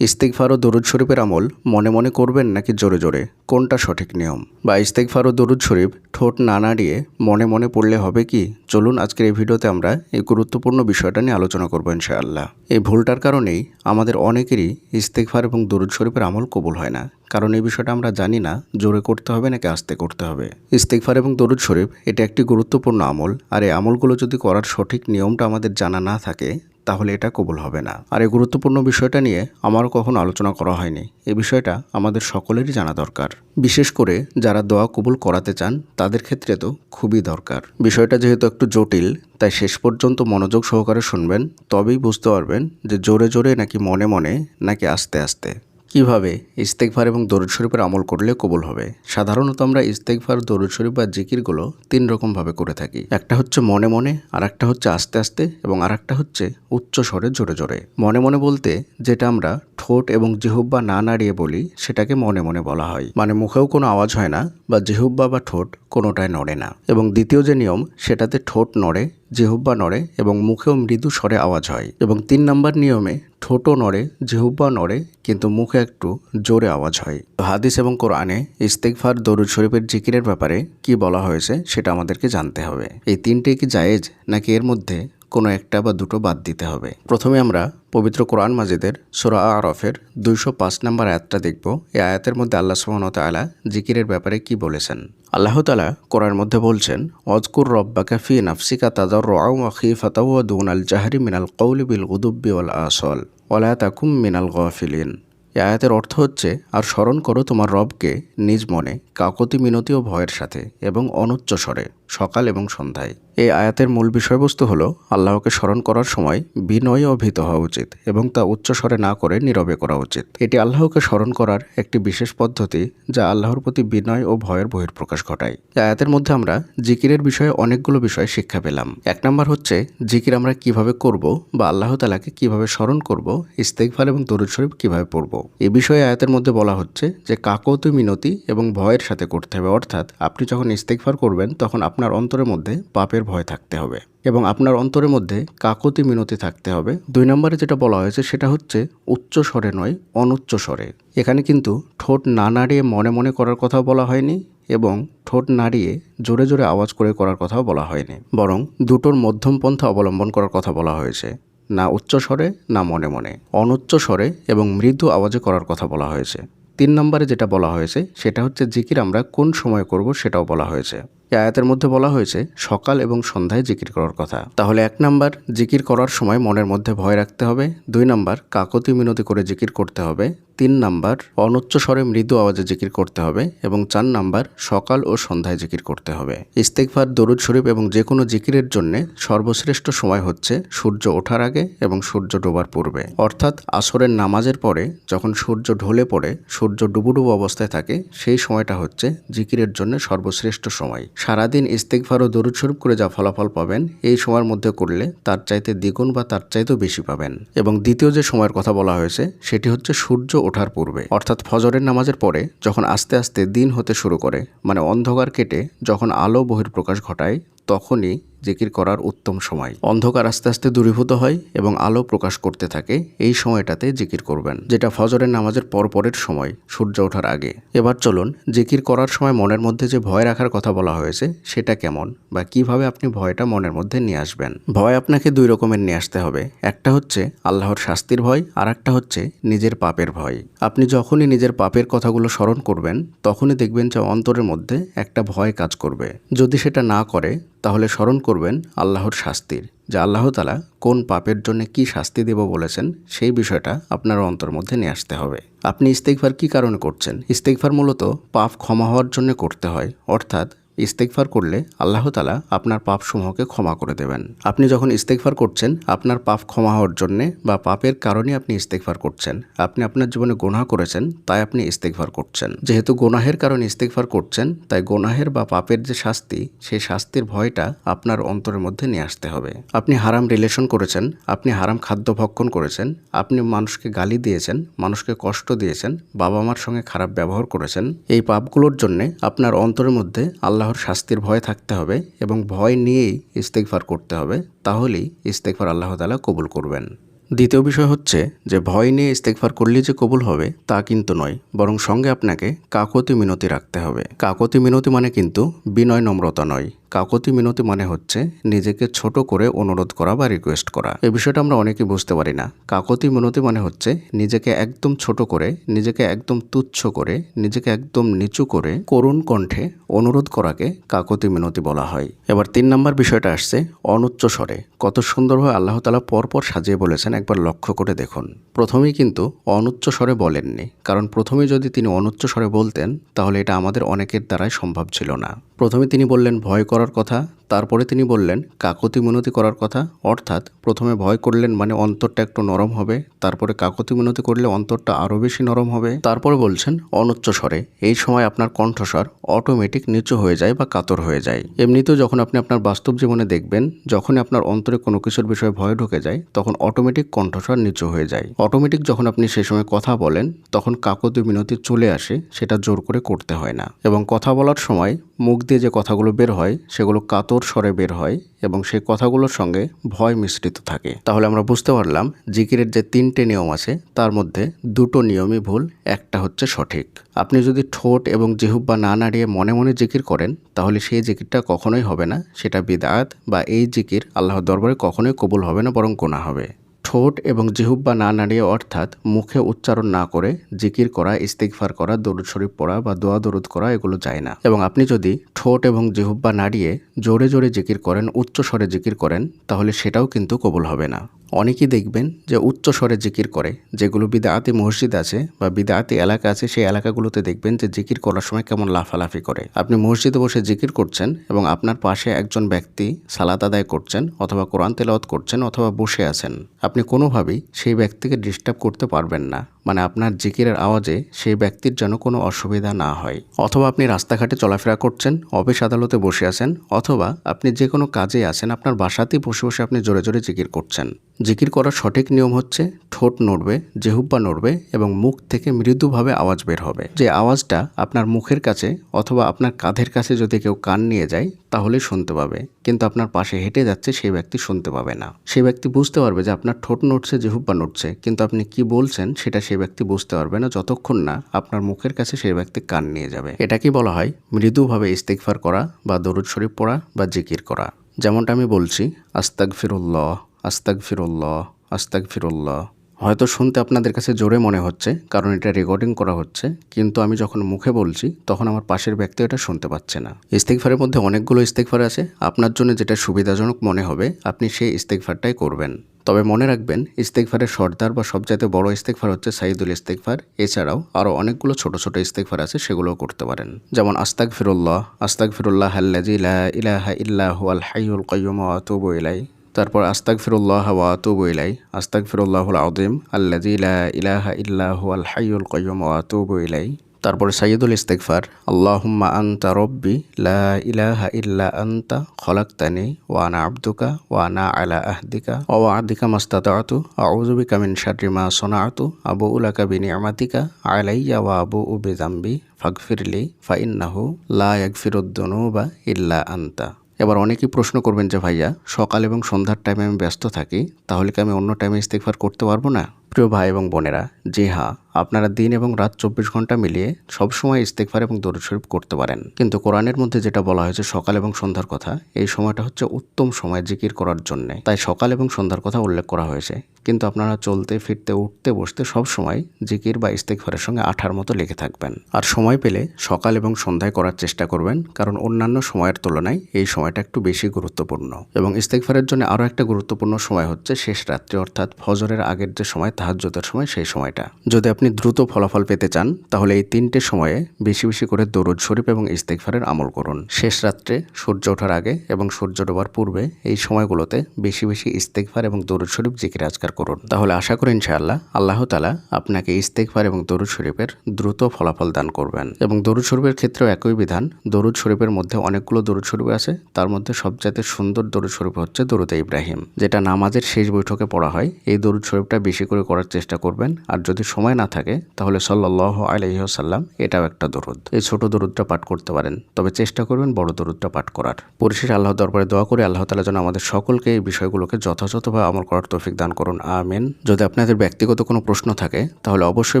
ইস্তেকফার ও দরুদ শরীফের আমল মনে মনে করবেন নাকি জোরে জোরে? কোনটা সঠিক নিয়ম? বা ইস্তেকফার ও দরুদ শরীফ ঠোঁট না নাড়িয়ে মনে মনে পড়লে হবে কি? চলুন আজকের এই ভিডিওতে আমরা এই গুরুত্বপূর্ণ বিষয়টা নিয়ে আলোচনা করব ইনশাআল্লাহ। এই ভুলটার কারণেই আমাদের অনেকেরই ইস্তেকফার এবং দরুদ শরীফের আমল কবুল হয় না। কারণ এই বিষয়টা আমরা জানি না, জোরে করতে হবে নাকি আস্তে করতে হবে। ইস্তেকফার এবং দরুদ শরীফ, এটা একটি গুরুত্বপূর্ণ আমল। আর এই আমলগুলো যদি করার সঠিক নিয়মটা আমাদের জানা না থাকে তাহলে এটা কবুল হবে না। আর এই গুরুত্বপূর্ণ বিষয়টা নিয়ে আমারও কখনো আলোচনা করা হয়নি। এ বিষয়টা আমাদের সকলেরই জানা দরকার। বিশেষ করে যারা দোয়া কবুল করাতে চান, তাদের ক্ষেত্রে তো খুবই দরকার। বিষয়টা যেহেতু একটু জটিল, তাই শেষ পর্যন্ত মনোযোগ সহকারে শুনবেন, তবেই বুঝতে পারবেন যে জোরে জোরে নাকি মনে মনে, নাকি আস্তে আস্তে। কীভাবে ইস্তেকভার এবং দরুদ শরীফের আমল করলে কবুল হবে? সাধারণত আমরা ইস্তেকভার দরুদ শরীফ বা জিকিরগুলো তিন রকমভাবে করে থাকি। একটা হচ্ছে মনে মনে আর একটা হচ্ছে আস্তে আস্তে এবং আর একটা হচ্ছে উচ্চ স্বরে জোরে জোরে। মনে মনে বলতে যেটা আমরা ঠোঁট এবং জিহুব্বা না নাড়িয়ে বলি, সেটাকে মনে মনে বলা হয়। মানে মুখেও কোনো আওয়াজ হয় না বা জিহুব্বা বা ঠোঁট কোনোটাই নড়ে না। এবং দ্বিতীয় যে নিয়ম, সেটাতে ঠোঁট নড়ে জিহুব্বা নড়ে এবং মুখেও মৃদু স্বরে আওয়াজ হয় এবং তিন নম্বর নিয়মে ঠোঁটও নড়ে, জেহুব্বা নড়ে, কিন্তু মুখে একটু জোরে আওয়াজ হয়। হাদিস এবং কোরআনে ইস্তেকফার দরুদ শরীফের জিকিরের ব্যাপারে কি বলা হয়েছে সেটা আমাদেরকে জানতে হবে। এই তিনটে কি জায়েজ, নাকি এর মধ্যে কোনো একটা বা দুটো বাদ দিতে হবে। প্রথমে আমরা পবিত্র কোরআন মাজিদের সুরা আরফের দুইশো পাঁচ নম্বর আয়াতটা দেখব। এই আয়াতের মধ্যে আল্লাহ সুবহানাহু আলা জিকিরের ব্যাপারে কি বলেছেন? আল্লাহ তালা কোরআন মধ্যে বলছেন অজকুর রব্বাকা ফি নাফসিকা তাদার রাউ খিফাতাউ ওয়া দুনাল জাহরি মিনাল কৌলি বিল গুদুব্বি ওয়াল আসল ওয়ালা তাকুম মিনাল গাফিলিন। এই আয়াতের অর্থ হচ্ছে, আর স্মরণ করো তোমার রবকে নিজ মনে কাকতি মিনতি ও ভয়ের সাথে এবং অনুচ্চ স্বরে। সকাল এবং সন্ধ্যায়। এই আয়াতের মূল বিষয়বস্তু হল আল্লাহকে স্মরণ করার সময় বিনয় ও ভীত হওয়া উচিত এবং তা উচ্চস্বরে না করে নীরবে করা উচিত। এটি আল্লাহকে স্মরণ করার একটি বিশেষ পদ্ধতি যা আল্লাহর প্রতি বিনয় ও ভয়ের বহির্প্রকাশ ঘটায়। আয়াতের মধ্যে আমরা জিকিরের বিষয়ে অনেকগুলো বিষয় শিক্ষা পেলাম। এক নম্বর হচ্ছে, জিকির আমরা কীভাবে করব বা আল্লাহ তালাকে কীভাবে স্মরণ করব ইস্তেকফার এবং দরুদ শরীফ কীভাবে পড়ব? এ বিষয়ে আয়াতের মধ্যে বলা হচ্ছে যে, কাকতি মিনতি এবং ভয়ের সাথে করতে হবে। অর্থাৎ আপনি যখন ইস্তেকফার করবেন, তখন আপনার অন্তরের মধ্যে পাপের ভয় থাকতে হবে এবং আপনার অন্তরের মধ্যে কাকতি মিনতি থাকতে হবে। দুই নম্বরে যেটা বলা হয়েছে সেটা হচ্ছে উচ্চ স্বরে নয়, অনুচ্চ স্বরে। এখানে কিন্তু ঠোঁট না নাড়িয়ে মনে মনে করার কথা বলা হয়নি এবং ঠোঁট নাড়িয়ে জোরে জোরে আওয়াজ করে করার কথাও বলা হয়নি। বরং দুটোর মধ্যম পন্থা অবলম্বন করার কথা বলা হয়েছে। না উচ্চ স্বরে, না মনে মনে। অনুচ্চ স্বরে এবং মৃদু আওয়াজে করার কথা বলা হয়েছে। তিন নম্বরে যেটা বলা হয়েছে সেটা হচ্ছে জিকির আমরা কোন সময় করব সেটাও বলা হয়েছে। এই আয়াতের মধ্যে বলা হয়েছে, সকাল এবং সন্ধ্যায় জিকির করার কথা। তাহলে এক নাম্বার, জিকির করার সময় মনের মধ্যে ভয় রাখতে হবে। দুই নাম্বার, কাকতি মিনতি করে জিকির করতে হবে। তিন নাম্বার, অনুচ্চ স্বরে মৃদু আওয়াজে জিকির করতে হবে। এবং চার নাম্বার, সকাল ও সন্ধ্যায় জিকির করতে হবে। ইস্তেকফার দরুদ শরীফ এবং যে কোনো জিকিরের জন্য সর্বশ্রেষ্ঠ সময় হচ্ছে সূর্য ওঠার আগে এবং সূর্য ডোবার পূর্বে। অর্থাৎ আসরের নামাজের পরে যখন সূর্য ঢলে পড়ে, সূর্য ডুবুডুবু অবস্থায় থাকে, সেই সময়টা হচ্ছে জিকিরের জন্য সর্বশ্রেষ্ঠ সময়। সারাদিন ইস্তেকফার ও শরীফ করে যা ফলাফল পাবেন, এই সময়ের মধ্যে করলে তার চাইতে দ্বিগুণ বা তার চাইতেও বেশি পাবেন। এবং দ্বিতীয় যে সময়ের কথা বলা হয়েছে, সেটি হচ্ছে সূর্য ওঠার পূর্বে। অর্থাৎ ফজরের নামাজের পরে যখন আস্তে আস্তে দিন হতে শুরু করে মানে অন্ধকার কেটে যখন আলো বহির্প্রকাশ ঘটায়, তখনই জিকির করার উত্তম সময়। অন্ধকার আস্তে আস্তে দূরীভূত হয় এবং আলো প্রকাশ করতে থাকে। এই সময়টাতে জিকির করবেন, যেটা ফজরের নামাজের পরপরের সময়, সূর্য ওঠার আগে। এবার চলুন, জিকির করার সময় মনের মধ্যে যে ভয় রাখার কথা বলা হয়েছে, সেটা কেমন বা কীভাবে আপনি ভয়টা মনের মধ্যে নিয়ে আসবেন? ভয় আপনাকে দুই রকমের নিয়ে আসতে হবে। একটা হচ্ছে আল্লাহর শাস্তির ভয়, আর একটা হচ্ছে নিজের পাপের ভয়। আপনি যখনই নিজের পাপের কথাগুলো স্মরণ করবেন, তখনই দেখবেন যে অন্তরের মধ্যে একটা ভয় কাজ করবে। যদি সেটা না করে, তাহলে স্মরণ করবেন আল্লাহর শাস্তির। যা আল্লাহ তালা কোন পাপের জন্য কি শাস্তি দেব বলেছেন, সেই বিষয়টা আপনার অন্তর মধ্যে নিয়ে আসতে হবে। আপনি ইস্তেকভার কি কারণে করছেন? ইস্তেকভার মূলত পাপ ক্ষমা হওয়ার জন্য করতে হয়। অর্থাৎ ইস্তেকফার করলে আল্লাহ তালা আপনার পাপসমূহকে ক্ষমা করে দেবেন। আপনি যখন ইস্তেকফার করছেন, আপনার পাপ ক্ষমা হওয়ার জন্যে বা পাপের কারণে আপনি ইস্তেকফার করছেন, আপনি আপনার জীবনে গোনাহ করেছেন, তাই আপনি ইস্তেকফার করছেন। যেহেতু গোনাহের কারণে ইস্তেকফার করছেন, তাই গোনাহের বা পাপের যে শাস্তি, সেই শাস্তির ভয়টা আপনার অন্তরের মধ্যে নিয়ে আসতে হবে। আপনি হারাম রিলেশন করেছেন, আপনি হারাম খাদ্য ভক্ষণ করেছেন, আপনি মানুষকে গালি দিয়েছেন, মানুষকে কষ্ট দিয়েছেন বাবা মার সঙ্গে খারাপ ব্যবহার করেছেন, এই পাপগুলোর জন্যে আপনার অন্তরের মধ্যে আল্লাহ আল্লাহর শাস্তির ভয় থাকতে হবে এবং ভয় নিয়েই ইস্তেকফার করতে হবে, তাহলেই ইস্তেকফার আল্লাহ তালা কবুল করবেন। দ্বিতীয় বিষয় হচ্ছে যে ভয় নিয়ে ইস্তেকফার করলে যে কবুল হবে, তা কিন্তু নয়, বরং সঙ্গে আপনাকে কাকতি মিনতি রাখতে হবে। কাকতি মিনতি মানে কিন্তু বিনয় নম্রতা নয়। কাকতি মিনতি মানে হচ্ছে নিজেকে ছোট করে অনুরোধ করা বা রিকোয়েস্ট করা। এই বিষয়টা আমরা অনেকে বুঝতে পারি না। কাকতি মিনতি মানে হচ্ছে নিজেকে একদম ছোট করে, নিজেকে একদম তুচ্ছ করে, নিজেকে একদম নিচু করে করুণ কণ্ঠে অনুরোধ করাকে কাকতি মিনতি বলা হয়। এবার তিন নম্বর বিষয়টা আসছে, অনুচ্চ স্বরে। কত সুন্দরভাবে আল্লাহ তালা পরপর সাজিয়ে বলেছেন, একবার লক্ষ্য করে দেখুন। প্রথমেই কিন্তু অনুচ্চ স্বরে বলেননি, কারণ প্রথমে যদি তিনি অনুচ্চ স্বরে বলতেন, তাহলে এটা আমাদের অনেকের দ্বারাই সম্ভব ছিল না। প্রথমে তিনি বললেন, ভয় করার কথা। তারপরে তিনি বললেন কাকতি মিনতি করার কথা। অর্থাৎ প্রথমে ভয় করলেন মানে অন্তরটা একটু নরম হবে, তারপরে কাকতি মিনতি করলে অন্তরটা আরও বেশি নরম হবে। তারপরে বলছেন, অনুচ্চ স্বরে। এই সময় আপনার কণ্ঠস্বর অটোমেটিক নিচু হয়ে যায় বা কাতর হয়ে যায়। এমনিতেও যখন আপনি আপনার বাস্তব জীবনে দেখবেন, যখনই আপনার অন্তরে কোনো কিছুর বিষয়ে ভয় ঢুকে যায়, তখন অটোমেটিক কণ্ঠস্বর নিচু হয়ে যায়। অটোমেটিক যখন আপনি সেই সময় কথা বলেন, তখন কাকতি মিনতি চলে আসে, সেটা জোর করে করতে হয় না। এবং কথা বলার সময় মুখ দিয়ে যে কথাগুলো বের হয়, সেগুলো কাতর স্বরে বের হয় এবং সেই কথাগুলোর সঙ্গে ভয় মিশ্রিত থাকে। তাহলে আমরা বুঝতে পারলাম জিকিরের যে তিনটে নিয়ম আছে, তার মধ্যে দুটো নিয়মই ভুল, একটা হচ্ছে সঠিক। আপনি যদি ঠোঁট এবং জিহুব্বা না নাড়িয়ে মনে মনে জিকির করেন, তাহলে সেই জিকিরটা কখনোই হবে না, সেটা বিদাত বা এই জিকির আল্লাহর দরবারে কখনোই কবুল হবে না, বরং গোনা হবে। ঠোঁট এবং জিহুব্বা না নাড়িয়ে অর্থাৎ মুখে উচ্চারণ না করে জিকির করা ইস্তিকফার করা, দরুদ শরীফ পড়া বা দোয়া দরুদ করা, এগুলো যায় না। এবং আপনি যদি ঠোঁট এবং জিহুব্বা নাড়িয়ে জোরে জোরে জিকির করেন উচ্চ স্বরে জিকির করেন, তাহলে সেটাও কিন্তু কবুল হবে না। অনেকেই দেখবেন যে উচ্চ স্বরে জিকির করে, যেগুলো বিদায়াতি মসজিদ আছে বা বিদায়াতি এলাকা আছে, সেই এলাকাগুলোতে দেখবেন যে জিকির করার সময় কেমন লাফালাফি করে। আপনি মসজিদে বসে জিকির করছেন এবং আপনার পাশে একজন ব্যক্তি সালাত আদায় করছেন অথবা কোরআন তেলাওয়াত করছেন অথবা বসে আছেন, আপনি কোনোভাবেই সেই ব্যক্তিকে ডিস্টার্ব করতে পারবেন না। মানে আপনার জিকিরের আওয়াজে সেই ব্যক্তির যেন কোনো অসুবিধা না হয়। অথবা আপনি রাস্তাঘাটে চলাফেরা করছেন, অফিস আদালতে বসে আছেন, অথবা আপনি যে কোনো কাজে আছেন, আপনার বাসাতেই বসে বসে আপনি জোরে জোরে জিকির করছেন। জিকির করার সঠিক নিয়ম হচ্ছে ঠোঁট নড়বে, জেহুব্বা নড়বে এবং মুখ থেকে মৃদুভাবে আওয়াজ বের হবে। যে আওয়াজটা আপনার মুখের কাছে অথবা আপনার কাঁধের কাছে যদি কেউ কান নিয়ে যায়, তাহলে শুনতে পাবে। কিন্তু আপনার পাশে হেঁটে যাচ্ছে সেই ব্যক্তি শুনতে পাবে না। সেই ব্যক্তি বুঝতে পারবে যে আপনার ঠোঁট নড়ছে, জেহুব্বা নড়ছে, কিন্তু আপনি কি বলছেন সেটা সেই ব্যক্তি বুঝতে পারবে না যতক্ষণ না আপনার মুখের কাছে সেই ব্যক্তি কান নিয়ে যাবে। এটাকেই বলা হয়? মৃদুভাবে ইস্তেকফার করা বা দরুদ শরীফ পড়া বা জিকির করা। যেমনটা আমি বলছি আস্তাক ফিরুল্লাহ আস্তাক ফিরুল্লাহ আস্তাক ফিরুল্লাহ হয়তো শুনতে আপনাদের কাছে জোরে মনে হচ্ছে, কারণ এটা রেকর্ডিং করা হচ্ছে, কিন্তু আমি যখন মুখে বলছি, তখন আমার পাশের ব্যক্তি এটা শুনতে পাচ্ছে না। ইস্তেকফারের মধ্যে অনেকগুলো ইস্তেকফার আছে, আপনার জন্য যেটা সুবিধাজনক মনে হবে, আপনি সেই ইস্তেকফারটাই করবেন। তবে মনে রাখবেন ইস্তেকফারের সর্দার বা সবচাইতে বড় ইস্তেকফার হচ্ছে সাইদুল ইস্তেকফার এছাড়াও আরও অনেকগুলো ছোট ছোট ইস্তেকফার আছে, সেগুলোও করতে পারেন। যেমন আস্তাক ফিরুল্লাহ আস্তাক ফিরুল্লাহ আল্লাজি লা ইলাহা ইল্লাহু আল হাইয়ুল কাইয়্যুম ওয়া আতুবু ইলাই তারপর আস্তাক ফিরুল্লাহ ওয়া আতুবু ইলাই আস্তাক ফিরুল্লাহুল আযীম আল্লাজি লা ইলাহা ইল্লাহু আল হাইয়ুল কাইয়্যুম ওয়া আতুবু ইলাই তারপর সাইয়দুল ইস্তেকফার আল্লাহুম্মা আনতা রব্বি লা ইলাহা ইল্লা আনতা খলাকতানি ওয়া আনা আবদুকা ওয়া আনা আলা আহদিকা ওয়া ওয়াদিকা মাস্তাতাতু আউযু বিকা মিন শাররি মা সনাআতু আবু লাকা বিনিআমাতিকা আলাইয়া ওয়া আবু বিযামবি ফাগফিরলি ফাইন্নাহু লা ইয়াগফিরুদ দুনুবা ইল্লা আনতা এবার অনেকেই প্রশ্ন করবেন যে ভাইয়া, সকাল এবং সন্ধ্যার টাইমে আমি ব্যস্ত থাকি, তাহলে কি আমি অন্য টাইমে ইস্তেকফার করতে পারব না? প্রিয় ভাই এবং বোনেরা জি হ্যাঁ আপনারা দিন এবং রাত চব্বিশ ঘণ্টা মিলিয়ে সবসময় ইস্তেকফার এবং দরুদ শরীফ করতে পারেন। কিন্তু কোরআনের মধ্যে যেটা বলা হয়েছে, সকাল এবং সন্ধ্যার কথা, এই সময়টা হচ্ছে উত্তম সময় জিকির করার জন্য। তাই সকাল এবং সন্ধ্যার কথা উল্লেখ করা হয়েছে। কিন্তু আপনারা চলতে, ফিরতে, উঠতে, বসতে সব সময় জিকির বা ইস্তেকফারের সঙ্গে আঠার মতো লেগে থাকবেন। আর সময় পেলে সকাল এবং সন্ধ্যায় করার চেষ্টা করবেন, কারণ অন্যান্য সময়ের তুলনায় এই সময়টা একটু বেশি গুরুত্বপূর্ণ। এবং ইস্তেকফারের জন্য আরও একটা গুরুত্বপূর্ণ সময় হচ্ছে শেষ রাত্রি, অর্থাৎ ফজরের আগের যে সময় তাহাজ্জুদের সময় সেই সময়টা। যদি আপনি দ্রুত ফলাফল পেতে চান, তাহলে এই তিনটে সময়ে বেশি বেশি করে দরুদ শরীফ এবং ইস্তেকফারের আমল করুন। শেষ রাত্রে সূর্য ওঠার আগে এবং সূর্য ডোবার পূর্বে এই সময়গুলোতে বেশি বেশি ইস্তেকফার এবং দরুদ শরীফ জিকির আজকার করুন। তাহলে আশা করি ইনশাআল্লাহ আল্লাহ তালা আপনাকে ইস্তেকফার এবং দরুদ শরীফের দ্রুত ফলাফল দান করবেন। এবং দরুদ শরীফের ক্ষেত্রেও একই বিধান, দরুদ শরীফের মধ্যে অনেকগুলো দরুদ শরীফ আছে, তার মধ্যে সবচাইতে সুন্দর দরুদ শরীফ হচ্ছে দরুদ ইব্রাহিম, যেটা নামাজের শেষ বৈঠকে পড়া হয়। এই দরুদ শরীফটা বেশি করে পড়ার চেষ্টা করবেন। আর যদি সময় না থাকে, তাহলে সাল্লাহ আলহিহসাল্লাম এটাও একটা দরুদ। এই ছোট দরুদটা পাঠ করতে পারেন। তবে চেষ্টা করবেন বড় দরুদটা পাঠ করার। পরিশেষে আল্লাহ দরবারে দোয়া করে আল্লাহ তালা যেন আমাদের সকলকে এই বিষয়গুলোকে যথাযথভাবে আমল করার তৌফিক দান করুন। আমিন। যদি আপনাদের ব্যক্তিগত কোনো প্রশ্ন থাকে, তাহলে অবশ্যই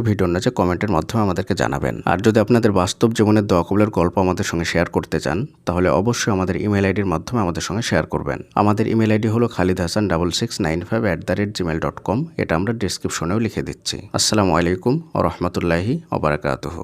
ভিডিওর নিচে কমেন্টের মাধ্যমে আমাদেরকে জানাবেন। আর যদি আপনাদের বাস্তব জীবনের দোয়া কবলের গল্প আমাদের সঙ্গে শেয়ার করতে চান, তাহলে অবশ্যই আমাদের ইমেল আইডির মাধ্যমে আমাদের সঙ্গে শেয়ার করবেন। আমাদের ইমেল আইডি হলো Khalid Hasan double six nine five at the rate gmail dot com এটা আমরা ডিসক্রিপশনেও লিখে দিচ্ছি। আসসালামু আলাইকুম ও রহমতুল্লাহি ওবরাকাতুহু